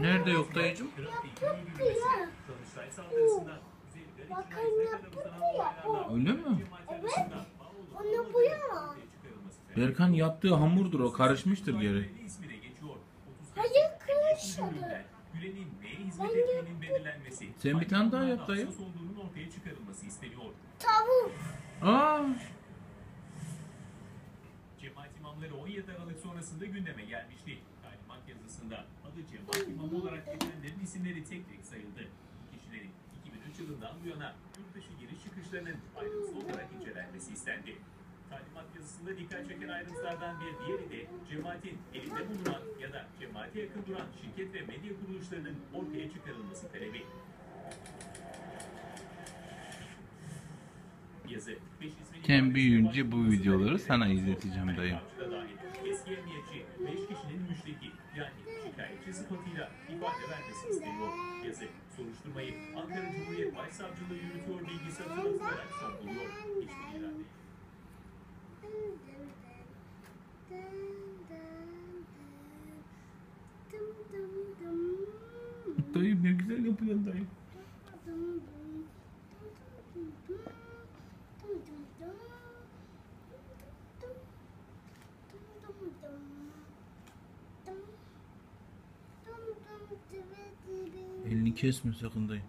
Nerede yok dayıcım? Öyle mi? Bağolu Onu bu ya. Berkan yaptığı hamurdur o karışmıştır geri. Gülen'in ismine geçiyor. 35 Hayır, karışmadı. Sen bir tane daha yap dayı. hassas olduğunun ortaya çıkarılması isteniyor. Tavuk. Aa, Cemaat imamları 17 Aralık sonrasında gündeme gelmişti. Yazısında adı cemaat imamı olarak geçenlerin isimleri tek tek sayıldı. Kişilerin 2003 yılından bu yana yurt dışı giriş çıkışlarının ayrıntılı olarak incelenmesi istendi. Talimat yazısında dikkat çeken ayrıntılardan bir diğeri de cemaatin elinde bulunan ya da cemaate yakın duran şirket ve medya kuruluşlarının ortaya çıkarılması talebi. Yazı, Sen büyüyünce bu videoları sana izleteceğim dayı. Eski emniyetçi 5 kişinin müşteki yani şikayetçi sıfatıyla ifade vermesi isteniyor. Yazı soruşturmayı Ankara Cumhuriyet Başsavcılığı yürütüyor bilgisi hatırlatılarak son buluyor. Hiçbir irade. dayı ne güzel yapıyorsun dayı. Elini kesme sakın dayı.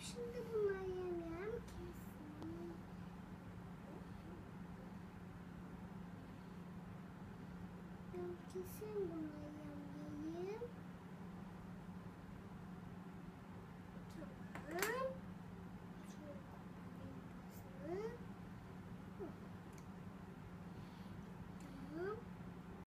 Şimdi bunları yemem kesin. Yok kesin bunları